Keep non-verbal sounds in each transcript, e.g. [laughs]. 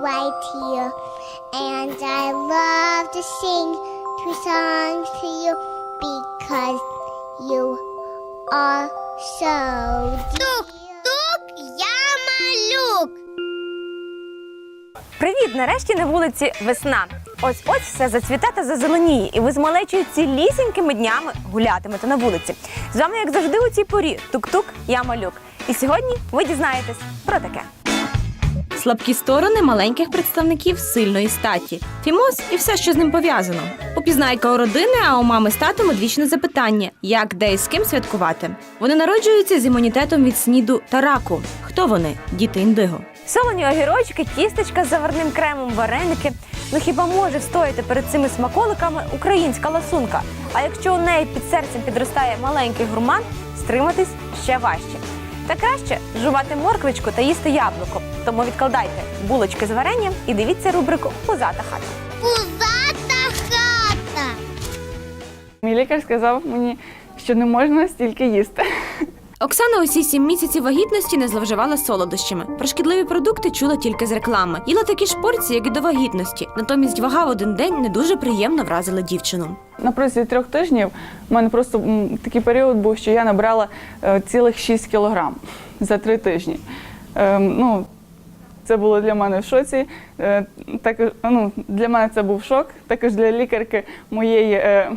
right here. And I love to sing two songs to you because you are so я малюк. Привіт! Нарешті на вулиці весна. Ось ось все зацвіте та зазеленіє, і ви з малечою цілісінькими днями гулятимете на вулиці. З вами, як завжди, у цій порі тук-тук, я малюк. І сьогодні ви дізнаєтесь про таке. Слабкі сторони маленьких представників сильної статі. Фімоз і все, що з ним пов'язано. Упізнайка у родини, а у мами з татом одвічне запитання: як, де і з ким святкувати. Вони народжуються з імунітетом від сніду та раку. Хто вони? Діти індиго. Солоні огірочки, тістечка з заварним кремом, вареники. Ну хіба може встояти перед цими смаколиками українська ласунка? А якщо у неї під серцем підростає маленький гурман, стриматись ще важче. Та краще жувати морквичку та їсти яблуко. Тому відкладайте булочки з варенням і дивіться рубрику Пузата хата. Пузата хата. Мій лікар сказав мені, що не можна стільки їсти. Оксана усі сім місяців вагітності не зловживала солодощами. Про шкідливі продукти чула тільки з реклами. Їла такі ж порції, як і до вагітності. Натомість вага в один день не дуже приємно вразила дівчину. На протязі трьох тижнів у мене просто такий період був, що я набрала е, цілих 6 кілограм за три тижні. Ем, ну, це було для мене в шоці. Е, також, ну, для мене це був шок. Також для лікарки моєї е,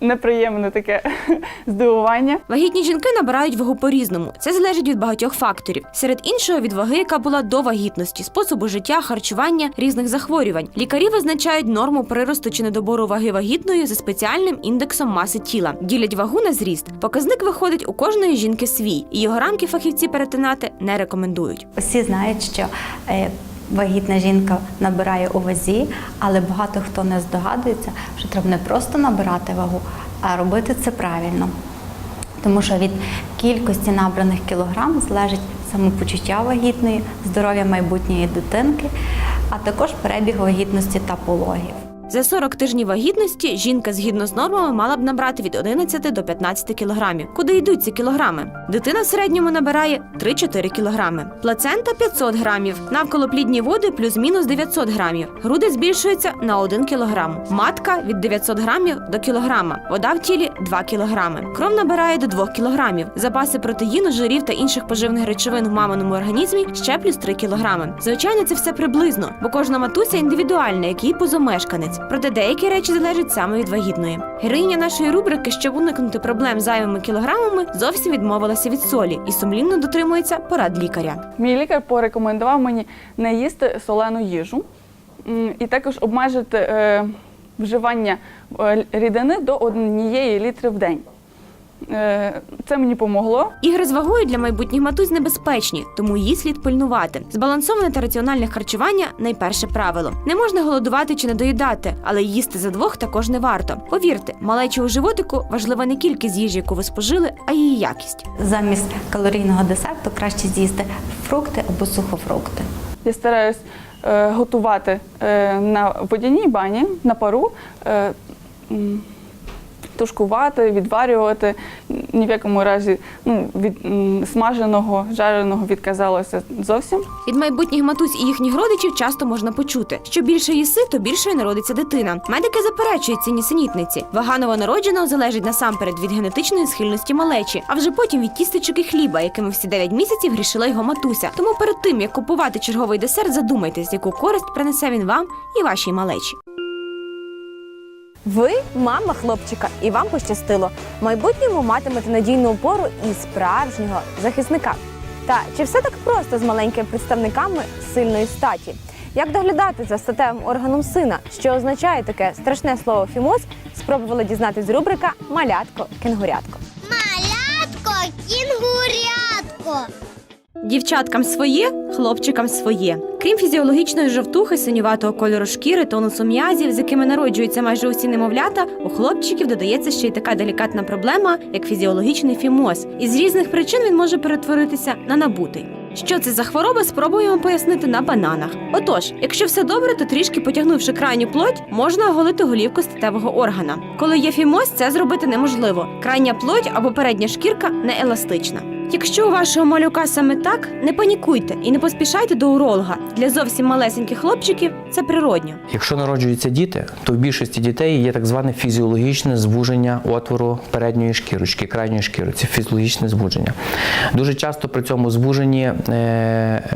неприємне таке [laughs] здивування. Вагітні жінки набирають вагу по-різному. Це залежить від багатьох факторів. Серед іншого від ваги, яка була до вагітності, способу життя, харчування, різних захворювань. Лікарі визначають норму приросту чи недобору ваги вагітної за спеціальним індексом маси тіла. Ділять вагу на зріст. Показник виходить у кожної жінки свій, і його рамки фахівці перетинати не рекомендують. Всі знають, що е, вагітна жінка набирає у вазі, але багато хто не здогадується, що треба не просто набирати вагу, а робити це правильно. Тому що від кількості набраних кілограм залежить самопочуття вагітної, здоров'я майбутньої дитинки, а також перебіг вагітності та пологів. За 40 тижнів вагітності жінка згідно з нормами мала б набрати від 11 до 15 кілограмів. Куди йдуть ці кілограми? Дитина в середньому набирає 3-4 кілограми. Плацента 500 грамів. Навколо плідні води плюс-мінус 900 грамів. Груди збільшуються на 1 кілограм. Матка від 900 грамів до кілограма. Вода в тілі 2 кілограми. Кров набирає до 2 кілограмів. Запаси протеїну, жирів та інших поживних речовин в маминому організмі ще плюс 3 кілограми. Звичайно, це все приблизно, бо кожна матуся індивідуальна, як її позамешканець. Проте деякі речі залежать саме від вагітної. Героїня нашої рубрики, щоб уникнути проблем з зайвими кілограмами, зовсім відмовилася від солі і сумлінно дотримується порад лікаря. Мій лікар порекомендував мені не їсти солену їжу і також обмежити е, вживання е, рідини до однієї літри в день. Е, це мені помогло. Ігри з вагою для майбутніх матусь небезпечні, тому її слід пильнувати. Збалансоване та раціональне харчування найперше правило. Не можна голодувати чи не доїдати, але їсти за двох також не варто. Повірте, малечі у животику важлива не кількість їжі, яку ви спожили, а її якість. Замість калорійного десерту краще з'їсти фрукти або сухофрукти. Я стараюсь е, готувати е, на водяній бані, на пару, е, тушкувати, відварювати. Ні в якому разі ну, від смаженого, жареного відказалося зовсім. Від майбутніх матусь і їхніх родичів часто можна почути, що більше їси, то більшою народиться дитина. Медики заперечують ці нісенітниці. Вага новонародженого залежить насамперед від генетичної схильності малечі, а вже потім від тістечок і хліба, якими всі 9 місяців грішила його матуся. Тому перед тим як купувати черговий десерт, задумайтесь, яку користь принесе він вам і вашій малечі. Ви мама хлопчика, і вам пощастило. Майбутньому матимете надійну опору і справжнього захисника. Та чи все так просто з маленькими представниками сильної статі? Як доглядати за статевим органом сина? Що означає таке страшне слово фімоз? Спробувала дізнатись рубрика Малятко кенгурятко. Малятко, кінгурятко. Дівчаткам своє, хлопчикам своє. Крім фізіологічної жовтухи, синюватого кольору шкіри, тонусу м'язів, з якими народжуються майже усі немовлята, у хлопчиків додається ще й така делікатна проблема, як фізіологічний фімоз. І з різних причин він може перетворитися на набутий. Що це за хвороба, спробуємо пояснити на бананах. Отож, якщо все добре, то трішки потягнувши крайню плоть, можна оголити голівку статевого органа. Коли є фімоз, це зробити неможливо. Крайня плоть або передня шкірка не еластична. Якщо у вашого малюка саме так, не панікуйте і не поспішайте до уролога. Для зовсім малесеньких хлопчиків це природньо. Якщо народжуються діти, то в більшості дітей є так зване фізіологічне звуження отвору передньої шкірочки, крайньої шкіри. Це фізіологічне звуження. Дуже часто при цьому звуженні е,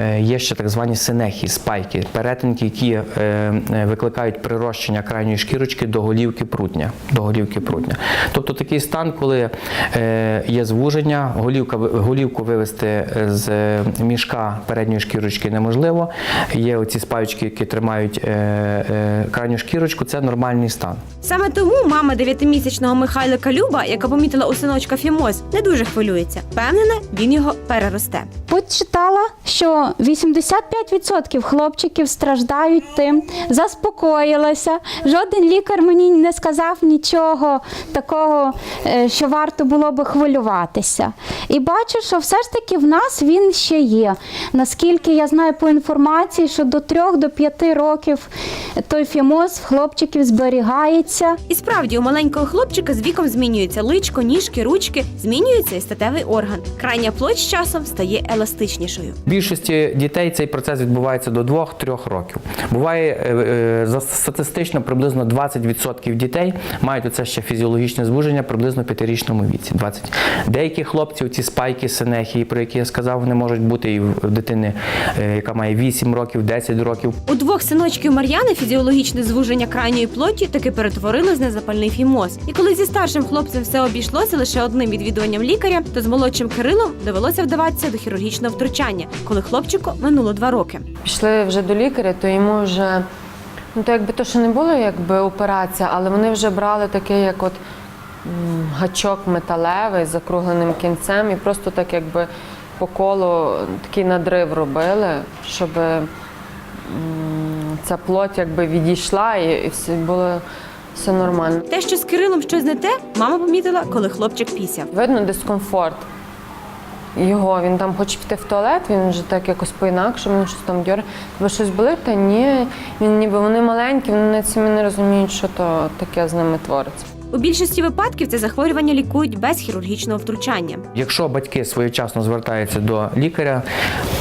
е, є ще так звані синехи, спайки, перетинки, які е, викликають прирощення крайньої шкірочки до голівки прутня. До голівки прутня. Тобто такий стан, коли є звуження, голівка, голівку вивести з е, мішка передньої шкірочки неможливо. Є оці спаючки, які тримають е, е, крайню шкірочку, це нормальний стан. Саме тому мама дев'ятимісячного Михайлика Люба, яка помітила у синочка фімоз, не дуже хвилюється. Впевнена, він його переросте. Почитала, що 85% хлопчиків страждають тим, заспокоїлася. Жоден лікар мені не сказав нічого такого, е, що варто було би хвилюватися. І бачу, що все ж таки в нас він ще є. Наскільки я знаю по інформації, що до 3 до 5 років той фімоз в хлопчиків зберігається. І справді у маленького хлопчика з віком змінюється личко, ніжки, ручки, змінюється і статевий орган. Крайня плоть з часом стає еластичнішою. В більшості дітей цей процес відбувається до 2-3 років. Буває е, е, за статистично приблизно 20% дітей мають оце ще фізіологічне звуження приблизно в 5-річному віці. 20. Деякі хлопці, ці спайки, синехії, про які я сказав, вони можуть бути і в дитини, е, яка має 8 років, 10 років. У двох синочків Мар'яни фізіологічне звуження крайньої плоті таки перетворилось на запальний фімоз. І коли зі старшим хлопцем все обійшлося лише одним відвідуванням лікаря, то з молодшим Кирилом довелося вдаватися до хірургічного втручання, коли хлопчику минуло два роки. пішли вже до лікаря, то йому вже ну то якби то ще не було якби операція, але вони вже брали такий, як от гачок металевий з закругленим кінцем, і просто так якби по колу такий надрив робили, щоб ця плоть якби відійшла і, все було все нормально. Те, що з Кирилом щось не те, мама помітила, коли хлопчик пісяв. Видно дискомфорт. Його він там хоче піти в туалет, він вже так якось по-інакшому, він щось там дьор. Тебе щось болить? Та ні. Він ніби вони маленькі, вони самі не розуміють, що то таке з ними твориться. У більшості випадків це захворювання лікують без хірургічного втручання. Якщо батьки своєчасно звертаються до лікаря,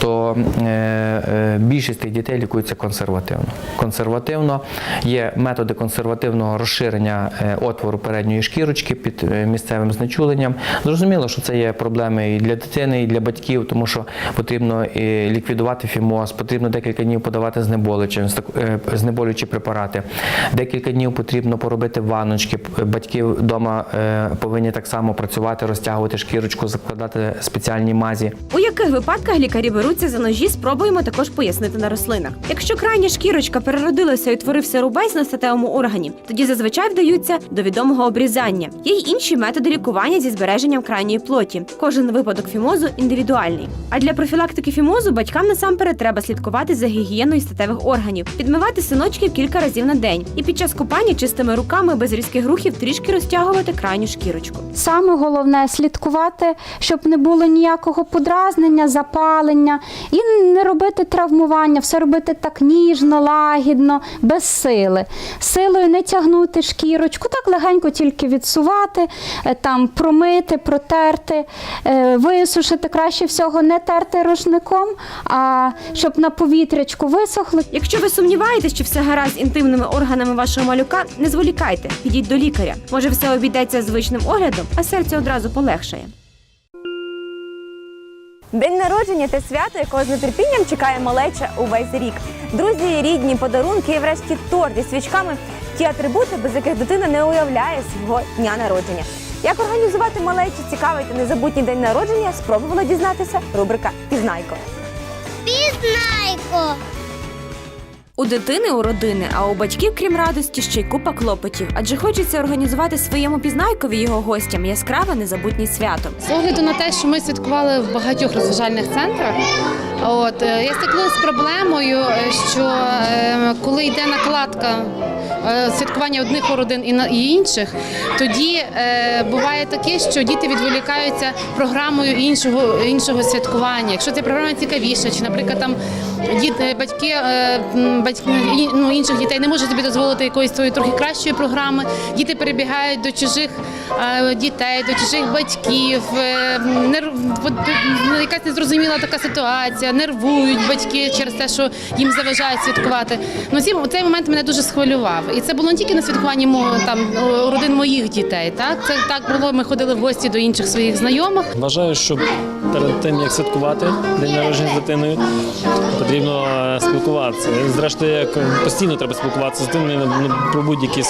то е, е, більшість тих дітей лікуються консервативно. Консервативно є методи консервативного розширення е, отвору передньої шкірочки під місцевим знечуленням. Зрозуміло, що це є проблеми і для дитини, і для батьків, тому що потрібно і ліквідувати фімоз, потрібно декілька днів подавати знеболюючі, е, знеболюючі препарати. Декілька днів потрібно поробити ванночки. Батьки вдома е, повинні так само працювати, розтягувати шкірочку, закладати спеціальні мазі. У яких випадках лікарі беруться за ножі, спробуємо також пояснити на рослинах. Якщо крайня шкірочка переродилася і утворився рубець на статевому органі, тоді зазвичай вдаються до відомого обрізання. Є й інші методи лікування зі збереженням крайньої плоті. Кожен випадок фімозу індивідуальний. А для профілактики фімозу батькам насамперед треба слідкувати за гігієною статевих органів, підмивати синочків кілька разів на день і під час купання чистими руками без різких рухів трішки розтягувати крайню шкірочку. Саме головне слідкувати, щоб не було ніякого подразнення, запалення і не робити травмування, все робити так ніжно, лагідно, без сили. Силою не тягнути шкірочку, так легенько тільки відсувати, е, там промити, протерти, е, висушити. Краще всього не терти рушником, а щоб на повітрячку висохли. Якщо ви сумніваєтесь, чи все гаразд з інтимними органами вашого малюка, не зволікайте, підіть до лікаря. Може, все обійдеться звичним оглядом, а серце одразу полегшає. День народження це свято, якого з нетерпінням чекає малеча увесь рік. Друзі, рідні, подарунки і врешті торт зі свічками ті атрибути, без яких дитина не уявляє свого дня народження. Як організувати малечі цікавий та незабутній день народження, спробувала дізнатися рубрика Пізнайко. Пізнайко. У дитини у родини, а у батьків, крім радості, ще й купа клопотів. Адже хочеться організувати своєму пізнайкові його гостям яскраве незабутнє свято. З огляду на те, що ми святкували в багатьох розважальних центрах, От е, я стикнулася з проблемою, е, що е, коли йде накладка святкування одних родин і інших, тоді е, буває таке, що діти відволікаються програмою іншого іншого святкування. Якщо ця програма цікавіша, чи, наприклад, там діти, батьки, е, батьки ну, інших дітей не можуть собі дозволити якоїсь своєї трохи кращої програми. Діти перебігають до чужих е, дітей, до чужих батьків. е, е, якась незрозуміла така ситуація, нервують батьки через те, що їм заважають святкувати. Ну, цей момент мене дуже схвилював. І це було не тільки на святкуванні там, родин моїх дітей. Так? Це так було, ми ходили в гості до інших своїх знайомих. Вважаю, що перед тим як святкувати день народження з дитиною, потрібно е, спілкуватися. Зрештою, як постійно треба спілкуватися з дитиною ну, про будь-які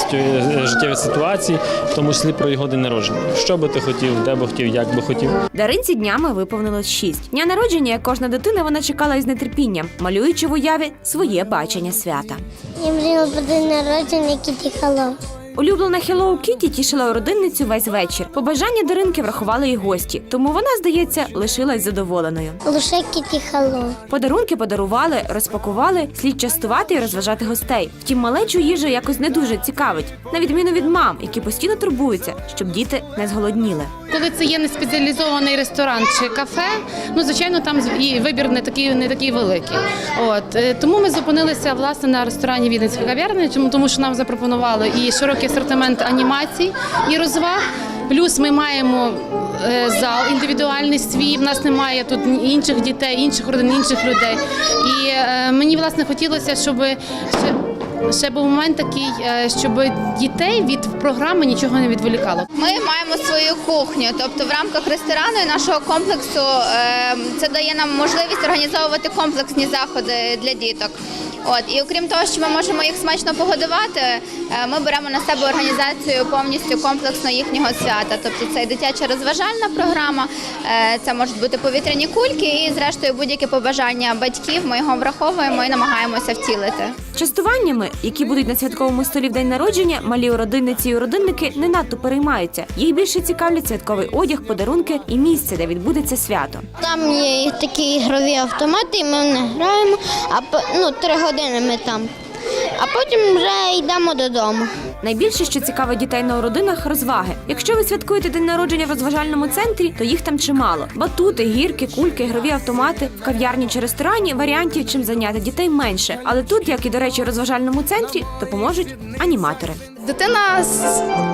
життєві ситуації, в тому числі про його день народження. Що би ти хотів, де би хотів, як би хотів. Даринці днями виповнилось шість. Дня народження, як кожна дитина, вона чекала із нетерпінням, малюючи в уяві своє бачення свята. Я мріяла про день народження Кіті Хало. Улюблена Hello Kitty тішила родинницю весь вечір. Побажання Даринки врахували і гості, тому вона, здається, лишилась задоволеною. Лише Кіті Хало. Подарунки подарували, розпакували, слід частувати і розважати гостей. Втім, малечу їжа якось не дуже цікавить, на відміну від мам, які постійно турбуються, щоб діти не зголодніли. Коли це є не спеціалізований ресторан чи кафе, ну звичайно, там і вибір не такий не такий великий. От е, тому ми зупинилися власне на ресторані Віденська кав'ярня, тому, що нам запропонували і широкий асортимент анімацій і розваг. Плюс ми маємо е, зал індивідуальний свій. В нас немає тут інших дітей, інших родин, інших людей. І е, мені власне хотілося, щоб ще. Ще був момент такий, е, щоб дітей від програми нічого не відволікало. Ми маємо свою кухню, тобто в рамках ресторану і нашого комплексу е, це дає нам можливість організовувати комплексні заходи для діток. От і окрім того, що ми можемо їх смачно погодувати, е, ми беремо на себе організацію повністю комплексно їхнього свята. Тобто це дитяча розважальна програма, це можуть бути повітряні кульки, і зрештою будь-які побажання батьків. Ми його враховуємо і намагаємося втілити. Частуваннями, які будуть на святковому столі в день народження, малі уродинниці і родинники не надто переймаються. Їх більше цікавлять святковий одяг, подарунки і місце, де відбудеться свято. Там є такі ігрові автомати, і ми в них граємо, а ну, три години ми там. А потім вже йдемо додому. Найбільше, що цікавить дітей на родинах, розваги. Якщо ви святкуєте день народження в розважальному центрі, то їх там чимало: батути, гірки, кульки, ігрові автомати. В кав'ярні чи ресторані варіантів, чим зайняти дітей менше. Але тут, як і до речі, в розважальному центрі, допоможуть аніматори. Дитина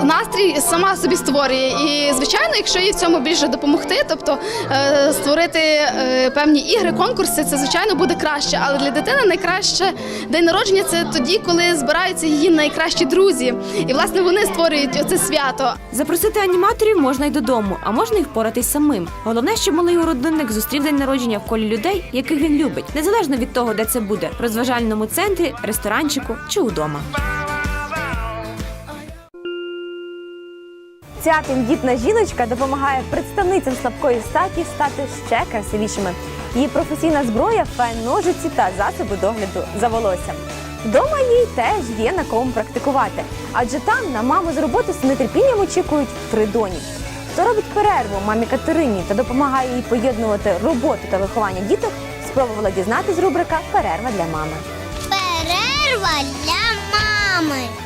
настрій сама собі створює. І, звичайно, якщо їй в цьому більше допомогти, тобто е, створити е, певні ігри, конкурси, це звичайно буде краще. Але для дитини найкраще день народження це тоді, коли збираються її найкращі друзі. І власне вони створюють оце свято. Запросити аніматорів можна й додому, а можна й впоратись самим. Головне, щоб малий родинник зустрів день народження в колі людей, яких він любить, незалежно від того, де це буде розважальному центрі, ресторанчику чи удома. Цятим дітна жіночка допомагає представницям слабкої статі стати ще красивішими. Її професійна зброя фен, ножиці та засоби догляду за волоссям. Вдома їй теж є на кому практикувати, адже там на маму з роботи з нетерпінням очікують три доні. Хто робить перерву мамі Катерині та допомагає їй поєднувати роботу та виховання діток, спробувала дізнатись рубрика Перерва для мами. Перерва для мами.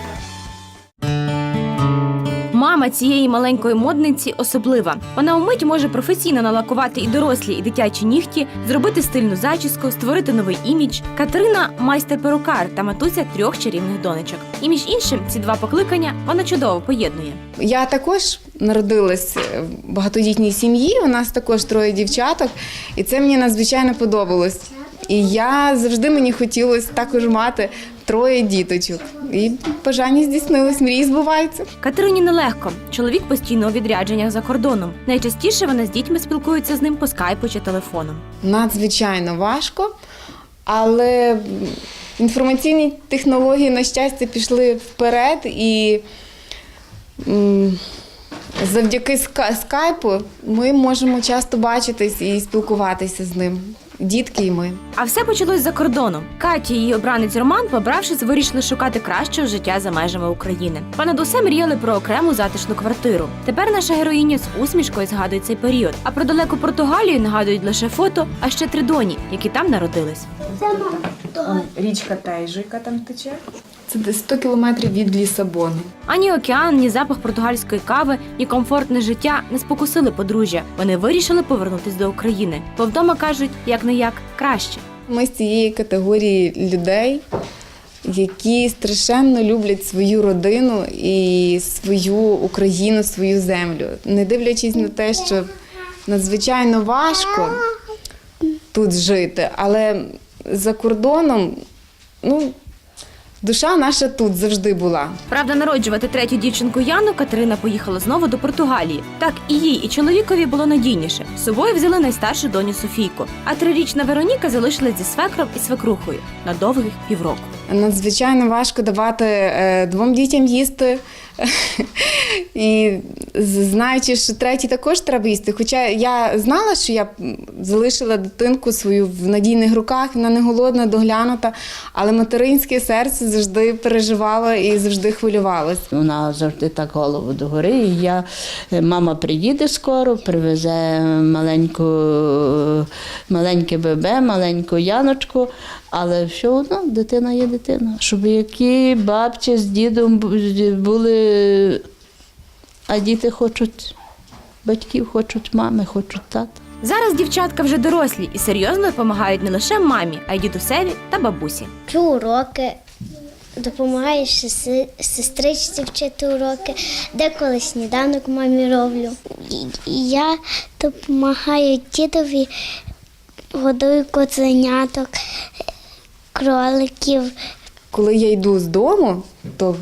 Мама цієї маленької модниці особлива. Вона умить може професійно налакувати і дорослі, і дитячі нігті, зробити стильну зачіску, створити новий імідж. Катерина майстер-перукар та матуся трьох чарівних донечок. І між іншим, ці два покликання вона чудово поєднує. Я також народилась в багатодітній сім'ї. У нас також троє дівчаток, і це мені надзвичайно подобалось. І я завжди мені хотілося також мати троє діточок. І бажання здійснилось, мрії збуваються. Катерині нелегко. Чоловік постійно у відрядженнях за кордоном. Найчастіше вона з дітьми спілкується з ним по скайпу чи телефоном. Надзвичайно важко, але інформаційні технології, на щастя, пішли вперед і. Завдяки скайпу ми можемо часто бачитись і спілкуватися з ним. Дітки і ми. А все почалось за кордоном. Катя і її обранець Роман, побравшись, вирішили шукати кращого життя за межами України. Понад усе мріяли про окрему затишну квартиру. Тепер наша героїня з усмішкою згадує цей період. А про далеку Португалію нагадують лише фото, а ще три доні, які там народились. Річка Тайжуйка яка там тече. Це десь 100 кілометрів від Лісабону. Ані океан, ні запах португальської кави, ні комфортне життя не спокусили подружжя. Вони вирішили повернутись до України. Бо вдома кажуть, як не як краще. Ми з цієї категорії людей, які страшенно люблять свою родину і свою Україну, свою землю, не дивлячись на те, що надзвичайно важко тут жити, але за кордоном, ну, душа наша тут завжди була. Правда, народжувати третю дівчинку Яну Катерина поїхала знову до Португалії. Так і їй, і чоловікові було надійніше. З собою взяли найстаршу доню Софійку. А трирічна Вероніка залишилась зі свекром і свекрухою на довгих півроку. Надзвичайно важко давати е, двом дітям їсти. І знаючи, що третій також треба їсти. Хоча я знала, що я залишила дитинку свою в надійних руках, вона не голодна, доглянута, але материнське серце завжди переживало і завжди хвилювалося. Вона завжди так голову догори. І я, е, мама приїде скоро, привезе маленьку, маленьке бебе, маленьку Яночку, але все одно дитина є дитина. Щоб які бабці з дідом були, а діти хочуть батьків, хочуть мами, хочуть тата. Зараз дівчатка вже дорослі і серйозно допомагають не лише мамі, а й дідусеві та бабусі. Вчу уроки, допомагаю сестри- сестричці вчити уроки, деколи сніданок мамі роблю. І Я допомагаю дідові, годую коценяток, кроликів. Коли я йду з дому, то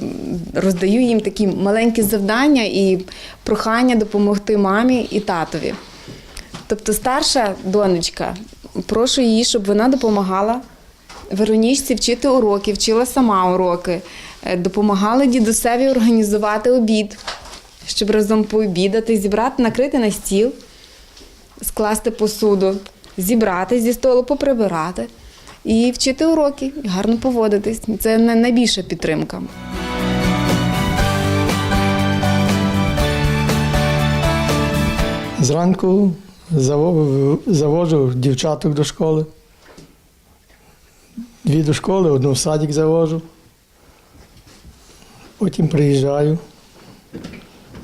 роздаю їм такі маленькі завдання і прохання допомогти мамі і татові. Тобто старша донечка, прошу її, щоб вона допомагала Веронічці вчити уроки, вчила сама уроки, е, допомагала дідусеві організувати обід, щоб разом пообідати, зібрати, накрити на стіл, скласти посуду, зібрати зі столу, поприбирати і вчити уроки, і гарно поводитись. Це найбільша підтримка. Зранку заво- завожу дівчаток до школи. Дві до школи, одну в садик завожу. Потім приїжджаю.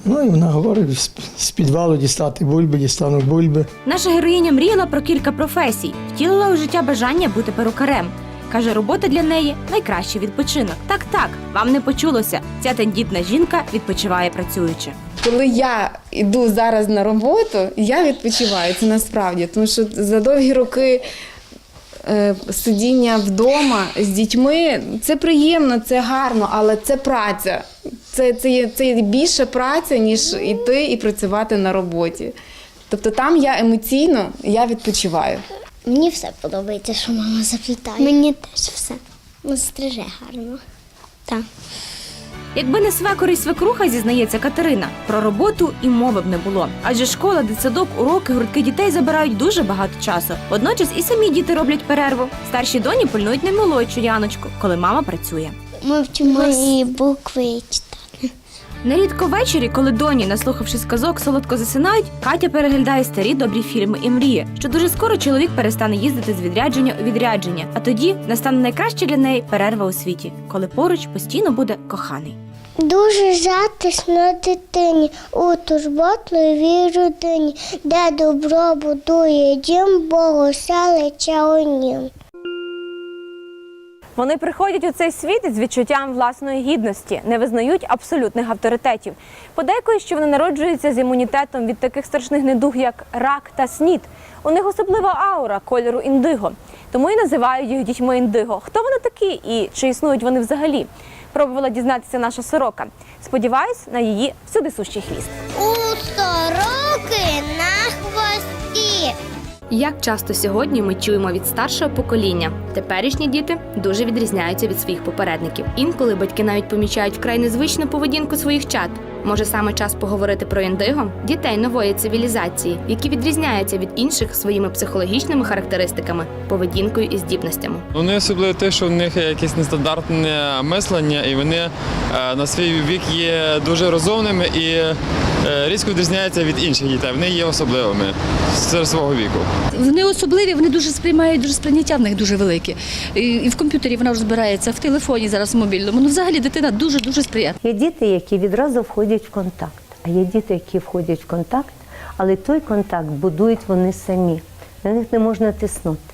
Ну і вона говорить, з- підвалу дістати бульби, дістану бульби. Наша героїня мріяла про кілька професій, втілила у життя бажання бути перукарем. Каже, робота для неї найкращий відпочинок. Так, так, вам не почулося. Ця тендітна жінка відпочиває працюючи. Коли я йду зараз на роботу, я відпочиваю це насправді, тому що за довгі роки е, сидіння вдома з дітьми це приємно, це гарно, але це праця. Це, це, є, це є більше праця, ніж йти і працювати на роботі. Тобто там я емоційно я відпочиваю. Мені все подобається, що мама заплітає. Мені теж все. Ну, стриже гарно. Так. Якби не свекор і свекруха, зізнається Катерина, про роботу і мови б не було. Адже школа, дитсадок, уроки, гуртки дітей забирають дуже багато часу. Водночас і самі діти роблять перерву. Старші доні пильнують наймолодшу Яночку, коли мама працює. Ми вчимо і букви читати. Нерідко ввечері, коли доні, наслухавшись казок, солодко засинають, Катя переглядає старі добрі фільми і мріє, що дуже скоро чоловік перестане їздити з відрядження у відрядження, а тоді настане найкраща для неї перерва у світі, коли поруч постійно буде коханий. Дуже затишно дитині у турботливій родині, де добро будує дім, Богу селича у нім. Вони приходять у цей світ із відчуттям власної гідності, не визнають абсолютних авторитетів. Подейкують, що вони народжуються з імунітетом від таких страшних недуг, як рак та снід. У них особлива аура кольору індиго, тому і називають їх дітьми індиго. Хто вони такі і чи існують вони взагалі? Пробувала дізнатися наша сорока. Сподіваюсь на її всюди сущий хвіст. У сороки на хвості. Як часто сьогодні ми чуємо від старшого покоління, теперішні діти дуже відрізняються від своїх попередників. Інколи батьки навіть помічають вкрай незвичну поведінку своїх чад. Може саме час поговорити про індиго, дітей нової цивілізації, які відрізняються від інших своїми психологічними характеристиками, поведінкою і здібностями. Вони особливо те, що в них якесь нестандартне мислення, і вони е, на свій вік є дуже розумними і різко відрізняються від інших дітей. Вони є особливими серед свого віку. Вони особливі, вони дуже сприймають, дуже сприйняття в них дуже велике. І, і в комп'ютері вона розбирається, в телефоні зараз в мобільному. Ну, взагалі дитина дуже дуже сприяє. Є діти, які відразу входять в контакт, а є діти, які входять в контакт, але той контакт будують вони самі. На них не можна тиснути,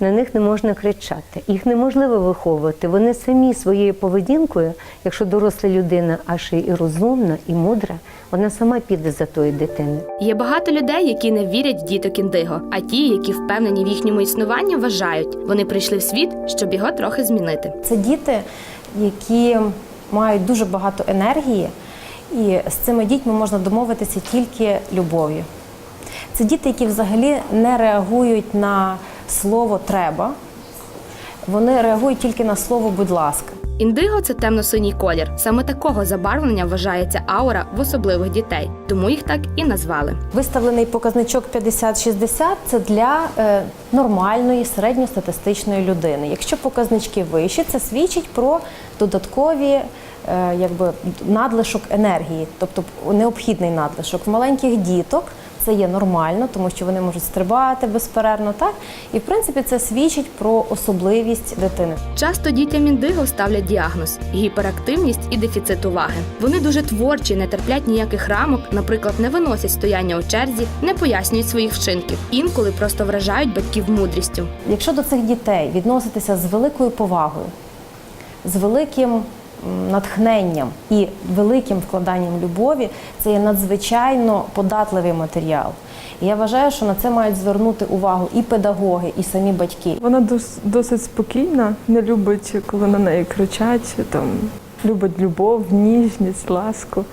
на них не можна кричати, їх неможливо виховувати. Вони самі своєю поведінкою, якщо доросла людина, аж і розумна, і мудра, вона сама піде за тою дитиною. Є багато людей, які не вірять в діток індиго, а ті, які впевнені в їхньому існуванні, вважають, вони прийшли в світ, щоб його трохи змінити. Це діти, які мають дуже багато енергії, і з цими дітьми можна домовитися тільки любов'ю. Це діти, які взагалі не реагують на слово треба, вони реагують тільки на слово будь ласка. Індиго це темно-синій колір. Саме такого забарвлення вважається аура в особливих дітей, тому їх так і назвали. Виставлений показничок 50-60 це для е, нормальної середньостатистичної людини. Якщо показнички вищі, це свідчить про додаткові е, якби, надлишок енергії, тобто необхідний надлишок. В маленьких діток це є нормально, тому що вони можуть стрибати безперервно, так? І в принципі це свідчить про особливість дитини. Часто дітям індиго ставлять діагноз гіперактивність і дефіцит уваги. Вони дуже творчі, не терплять ніяких рамок, наприклад, не виносять стояння у черзі, не пояснюють своїх вчинків. Інколи просто вражають батьків мудрістю. Якщо до цих дітей відноситися з великою повагою, з великим натхненням і великим вкладанням любові, це є надзвичайно податливий матеріал. І я вважаю, що на це мають звернути увагу і педагоги, і самі батьки. Вона дос- досить спокійна, не любить, коли на неї кричать, там, любить любов, ніжність, ласку.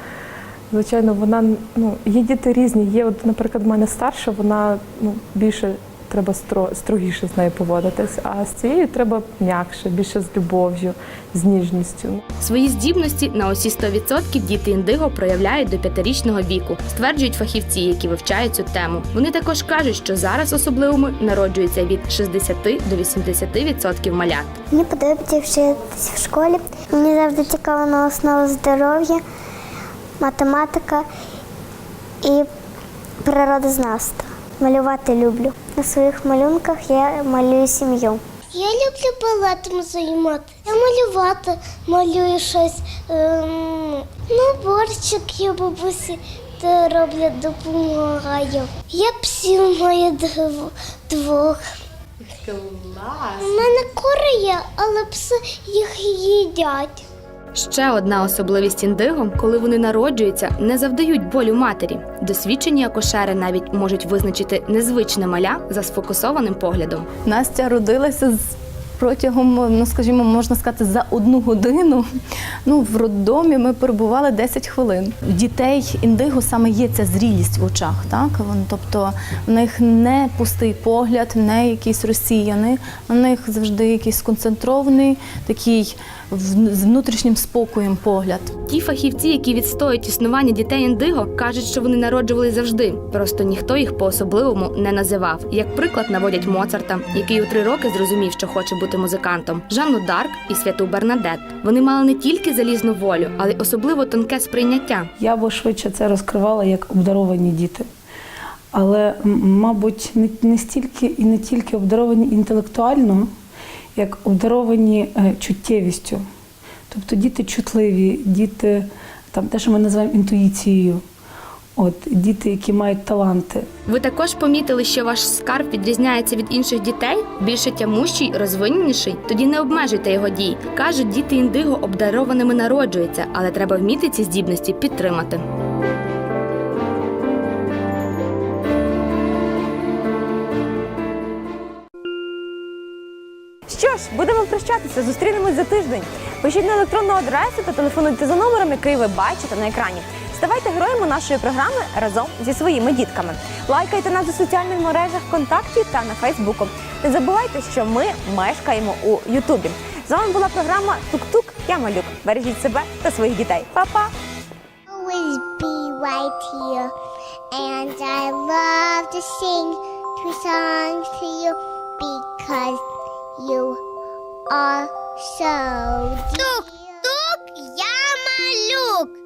Звичайно, вона ну, є діти різні. Є, от, наприклад, в мене старша, вона ну, більше треба стро, строгіше з нею поводитись, а з цією треба м'якше, більше з любов'ю, з ніжністю. Свої здібності на усі 100% діти індиго проявляють до п'ятирічного віку, стверджують фахівці, які вивчають цю тему. Вони також кажуть, що зараз особливими народжується від 60 до 80% малят. Мені подобається вчитися в школі. Мені завжди цікаво на основу здоров'я, математика і природознавство. Малювати люблю. На своїх малюнках я малюю сім'ю. Я люблю балетом займати. Я малювати малюю щось. Ем, ну, борщик я бабусі роблю, допомагаю. Я псів маю дв- двох. У мене кури є, але пси їх їдять. Ще одна особливість індиго, коли вони народжуються, не завдають болю матері. Досвідчені акушери навіть можуть визначити незвичне маля за сфокусованим поглядом. Настя родилася з протягом, ну скажімо, можна сказати, за одну годину. Ну, в роддомі ми перебували 10 хвилин. У дітей індиго саме є ця зрілість в очах. Так? Вон, тобто в них не пустий погляд, не якийсь розсіяний, у них завжди якийсь сконцентрований, такий з внутрішнім спокоєм погляд. Ті фахівці, які відстоюють існування дітей індиго, кажуть, що вони народжували завжди. Просто ніхто їх по-особливому не називав. Як приклад наводять Моцарта, який у три роки зрозумів, що хоче бути музикантом, Жанну Дарк і святу Бернадет. Вони мали не тільки залізну волю, але й особливо тонке сприйняття. Я б швидше це розкривала як обдаровані діти. Але, мабуть, не, не стільки і не тільки обдаровані інтелектуально, як обдаровані е, чуттєвістю. Тобто діти чутливі, діти, там те, що ми називаємо інтуїцією. От діти, які мають таланти. Ви також помітили, що ваш скарб відрізняється від інших дітей, більше тямущий, розвиненіший? Тоді не обмежуйте його дій. Кажуть, діти індиго обдарованими народжуються, але треба вміти ці здібності підтримати. Що ж, будемо прощатися. Зустрінемось за тиждень. Пишіть на електронну адресу та телефонуйте за номером, який ви бачите на екрані. Ставайте героями нашої програми разом зі своїми дітками. Лайкайте нас у соціальних мережах ВКонтакті та на Фейсбуку. Не забувайте, що ми мешкаємо у Ютубі. З вами була програма Тук-Тук. Я малюк. Бережіть себе та своїх дітей. Па-па! Always you because you are so Тук-тук, я малюк.